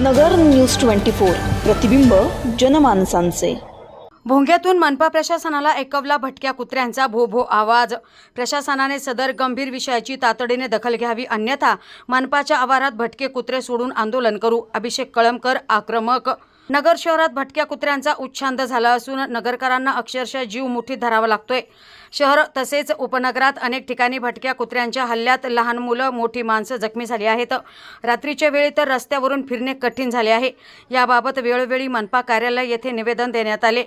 नगर news twenty four. प्रतिबिंब जनमानसांचे. भोंग्यातून मनपा प्रशासनाला एकवला भटक्या कुत्र्यांचा भो भो आवाज. प्रशासनाने सदर गंभीर विषयाची तातडीने दखल घ्यावी अन्यथा मनपाच्या आवारात भटके कुत्रे सोडून आंदोलन करू अभिषेक कळमकर आक्रमक. नगर शहरात भटक्या कुत्र्यांचा उच्छांद झाला असून नगरकरांना अक्षरशः जीव मुठीत धरावा लागतोय. शहर तसेच उपनगरात अनेक ठिकाणी भटक्या कुत्र्यांच्या हल्ल्यात लहान मुलं मोठी माणसं जखमी झाली आहेत. रात्रीच्या वेळी तर रस्त्यावरून फिरणे कठीण झाले आहे. याबाबत वेळोवेळी मनपा कार्यालय येथे निवेदन देण्यात आले.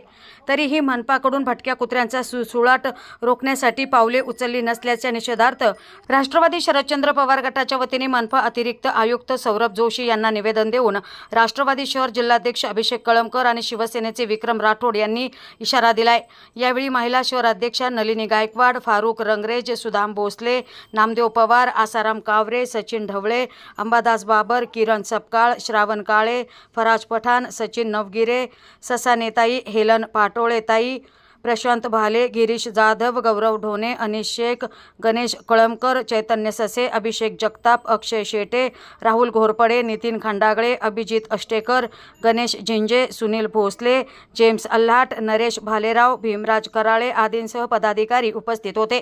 तरीही मनपाकडून भटक्या कुत्र्यांचा सुसुळाट रोखण्यासाठी पावले उचलली नसल्याच्या निषेधार्थ राष्ट्रवादी शरदचंद्र पवार गटाच्या वतीने मनपा अतिरिक्त आयुक्त सौरभ जोशी यांना निवेदन देऊन राष्ट्रवादी शहर जिल्हाध्यक्ष अभिषेक कळमकर आणि शिवसेनेचे विक्रम राठोड यांनी इशारा दिलाय. यावेळी महिला शहराध्यक्षा शालिनी गायकवाड फारुख रंगरेज सुदाम भोसले नामदेव पवार आसाराम कावरे सचिन ढवळे अंबादास बाबर किरण सपकाळ श्रावण काळे फराज पठाण सचिन नवगिरे ससा नेताई हेलन पाटोळेताई प्रशांत भाले गिरीश जाधव गौरव ढोणे अनिश शेख गणेश कळमकर चैतन्य ससे अभिषेक जगताप अक्षय शेटे राहुल घोरपडे नितीन खंडागळे अभिजित अष्टेकर गणेश झिंजे सुनील भोसले जेम्स अल्हाट नरेश भालेराव भीमराज कराळे आदींसह पदाधिकारी उपस्थित होते.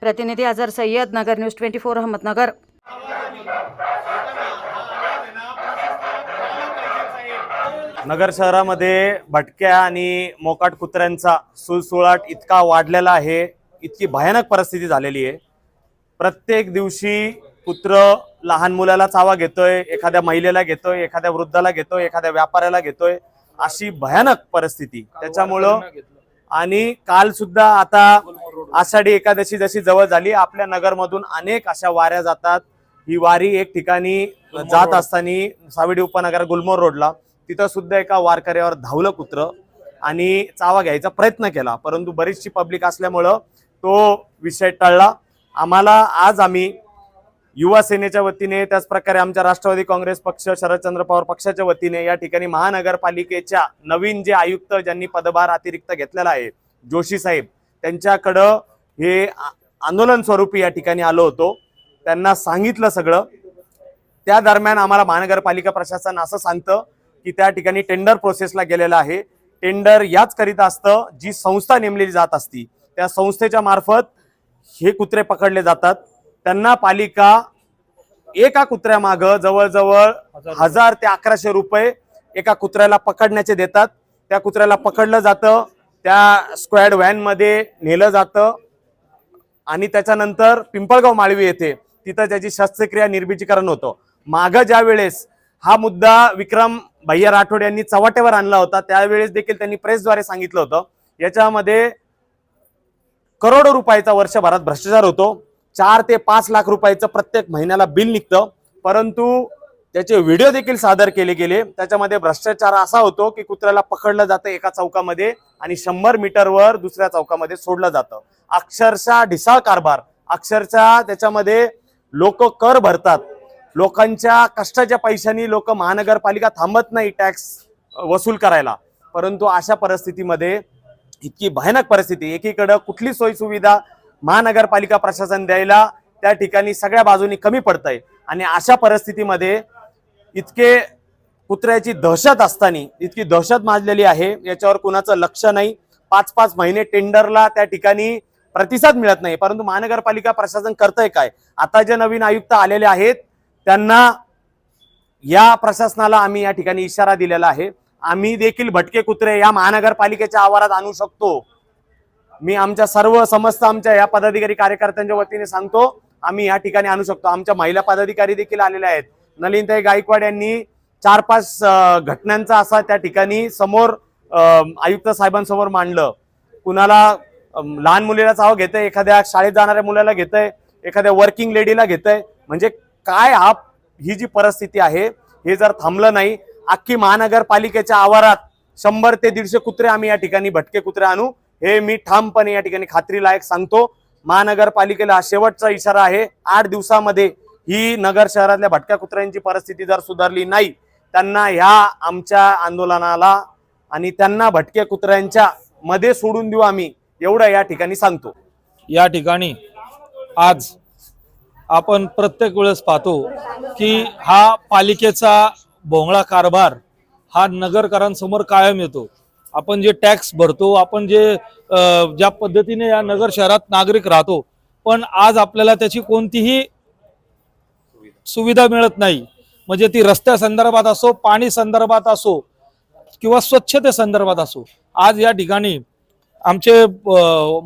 प्रतिनिधी Azhar Sayyad Nagar news twenty four Ahmednagar. Nagar शहरामध्ये भटक्या आणि मोकाट कुत्र्यांचा सुळसुळाट इतका वाढलेला आहे इतकी भयानक परिस्थिती झालेली आहे. प्रत्येक दिवशी कुत्र लहान मुलाला चावा घेतोय एखाद्या महिलेला घेतोय एखाद्या वृद्धाला घेतोय एखाद्या व्यापाऱ्याला घेतोय अशी भयानक परिस्थिती. त्याच्यामुळं आणि काल सुद्धा आता आषाढी एकादशी जशी जवळ झाली आपल्या नगरमधून अनेक अशा वाऱ्या जातात. ही वारी एक ठिकाणी जात असताना सावेडी उपनगर गुलमोर रोडला. तिथं सुद्धा एका वारकऱ्यावर धावलं कुत्र आणि चावा घ्यायचा प्रयत्न केला. परंतु बरीचशी पब्लिक असल्यामुळं तो विषय टळला. आम्हाला आज आम्ही युवा सेनेच्या वतीने त्याचप्रकारे आमच्या राष्ट्रवादी काँग्रेस पक्ष शरदचंद्र पवार पक्षाच्या वतीने या ठिकाणी महानगरपालिकेच्या नवीन जे आयुक्त ज्यांनी पदभार अतिरिक्त घेतलेला आहे जोशी साहेब त्यांच्याकडं हे आंदोलन स्वरूपी या ठिकाणी आलो होतो. त्यांना सांगितलं सगळं. त्या दरम्यान आम्हाला महानगरपालिका प्रशासन असं सांगतं की त्या ठिकाणी टेंडर प्रोसेसला गेलेलं आहे. टेंडर याच करीत असतं जी संस्था नेमलेली जात असती. त्या संस्थेच्या मार्फत हे कुत्रे पकडले जातात. त्यांना पालिका एका कुत्र्यामागं जवळजवळ हजार ते अकराशे रुपये एका कुत्र्याला पकडण्याचे देतात. त्या कुत्र्याला पकडलं जातं. त्या स्क्वॅड व्हॅनमध्ये नेलं जातं. आणि त्याच्यानंतर पिंपळगाव माळवी येथे तिथं त्याची शस्त्रक्रिया निर्बीजीकरण होतं. मागं ज्या वेळेस हा मुद्दा विक्रम भैया राठोड यांनी चव्हाट्यावर आणला होता. त्यावेळेस देखील त्यांनी प्रेसद्वारे सांगितलं होतं. याच्यामध्ये करोडो रुपयाचा वर्षभरात भ्रष्टाचार होतो. चार ते पाच लाख रुपयाचं प्रत्येक महिन्याला बिल निघतं. परंतु त्याचे व्हिडिओ देखील सादर केले गेले. त्याच्यामध्ये भ्रष्टाचार असा होतो की कुत्र्याला पकडलं जातं एका चौकामध्ये आणि शंभर मीटरवर दुसऱ्या चौकामध्ये सोडलं जातं. अक्षरशः ढिसाळ कारभार. अक्षरशः त्याच्यामध्ये लोक कर भरतात. लोकांच्या कष्टाच्या पैशांनी लोक महानगरपालिका थांबत नाही टॅक्स वसूल करायला. परंतु अशा परिस्थितीमध्ये इतकी भयानक परिस्थिती एकीकडं कुठली सोयीसुविधा महानगरपालिका प्रशासन द्यायला त्या ठिकाणी सगळ्या बाजूनी कमी पडतंय. आणि अशा परिस्थितीमध्ये इतके कुत्र्याची दहशत असताना इतकी दहशत माजलेली आहे याच्यावर कुणाचं लक्ष नाही. पाच पाच महिने टेंडरला त्या ठिकाणी प्रतिसाद मिळत नाही. परंतु महानगरपालिका प्रशासन करतंय काय? आता जे नवीन आयुक्त आलेले आहेत त्यांना या प्रशासनाला आम्ही या ठिकाणी इशारा दिलेला आहे. आम्ही देखील भटके कुत्रे या महानगरपालिकेच्या आवारात आणू शकतो. मी आमच्या सर्व समस्त आमच्या या पदाधिकारी कार्यकर्त्यांच्या वतीने सांगतो आम्ही या ठिकाणी आणू शकतो. आमच्या महिला पदाधिकारी देखील आलेल्या आहेत. नलिनताई गायकवाड यांनी चार पाच घटनांचा असा त्या ठिकाणी समोर आयुक्त साहेबांसमोर मांडलं. कुणाला लहान मुलीला चाव घेतंय एखाद्या शाळेत जाणाऱ्या मुलाला घेतंय एखाद्या वर्किंग लेडीला घेतंय. म्हणजे काय हा ही जी परिस्थिती आहे हे जर थांबलं नाही अख्खी महानगरपालिकेच्या आवारात शंभर ते दीडशे कुत्रे आम्ही या ठिकाणी भटके कुत्रे आणू हे मी ठामपणे या ठिकाणी खात्रीलायक सांगतो. महानगरपालिकेला हा शेवटचा इशारा आहे. आठ दिवसामध्ये ही नगर शहरातल्या भटक्या कुत्र्यांची परिस्थिती जर सुधारली नाही त्यांना ह्या आमच्या आंदोलनाला आणि त्यांना भटक्या कुत्र्यांच्या मध्ये सोडून देऊ आम्ही एवढं या ठिकाणी सांगतो. या ठिकाणी आज आपण प्रत्येक वेळेस पाहतो की हा पालिकेचा भोंगळा कारभार हा नगरकरांसमोर कायम येतो. आपण जे टॅक्स भरतो आपण जे ज्या पद्धतीने या नगर शहरात नागरिक राहतो पण आज आपल्याला त्याची कोणतीही सुविधा मिळत नाही. म्हणजे ती रस्त्या संदर्भात असो पाणी संदर्भात असो किंवा स्वच्छते संदर्भात असो. आज या ठिकाणी आमचे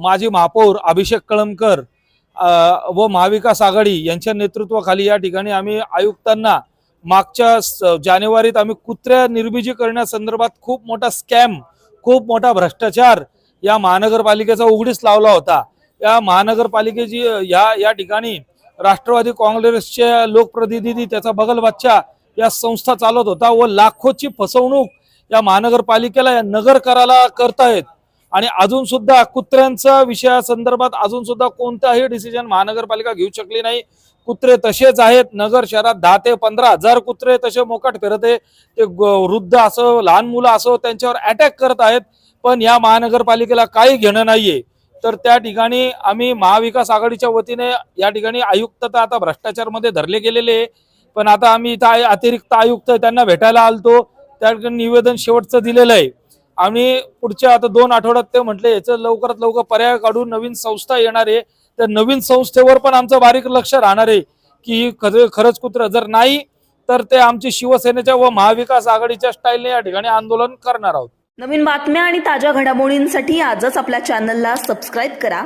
माजी महापौर अभिषेक कळमकर व महाविकास आघाडी यांच्या नेतृत्वाखाली या ठिकाणी आम्ही आयुक्तांना मागच्या स- जानेवारीत आम्ही कुत्र्या निर्मिजी करण्यासंदर्भात खूप मोठा स्कॅम खूप मोठा भ्रष्टाचार या महानगरपालिकेचा उघडीस लावला होता. या महानगरपालिकेची या या ठिकाणी राष्ट्रवादी काँग्रेसचे लोकप्रतिनिधी त्याचा बगल बच्चा या संस्था चालवत होता व लाखोची फसवणूक या महानगरपालिकेला या नगर कराला करतायत आणि अजून सुद्धा कुत्र्यांच्या विषयासंदर्भात अजून सुद्धा कोणताही डिसिजन महानगरपालिका घेऊ शकली नाही. कुत्रे तसेच आहेत. नगर शहरात दहा ते पंधरा हजार कुत्रे तसे मोकाट फिरते आहे. ते वृद्ध असो लहान मुलं असो त्यांच्यावर अटॅक करत आहेत. पण या महानगरपालिकेला काही घेणं नाहीये. तर त्या ठिकाणी आम्ही महाविकास आघाडीच्या वतीने या ठिकाणी आयुक्त तर आता भ्रष्टाचारमध्ये धरले गेलेले आहे. पण आता आम्ही इथं अतिरिक्त आयुक्त त्यांना भेटायला आलतो. त्या ठिकाणी निवेदन शेवटचं दिलेलं आहे. आम्ही पुढच्या आता दोन आठवड्यात ते म्हटले याचं लवकरात लवकर पर्याय काढून नवीन संस्था येणार आहे. त्या नवीन संस्थेवर पण आमचं बारीक लक्ष राहणार आहे की ही खरंच कुत्र जर नाही तर ते आमची शिवसेनेच्या व महाविकास आघाडीच्या स्टाईलने या ठिकाणी आंदोलन करणार आहोत. नवीन बातम्या आणि ताज्या घडामोडींसाठी आजच आपल्या चॅनलला सबस्क्राईब करा.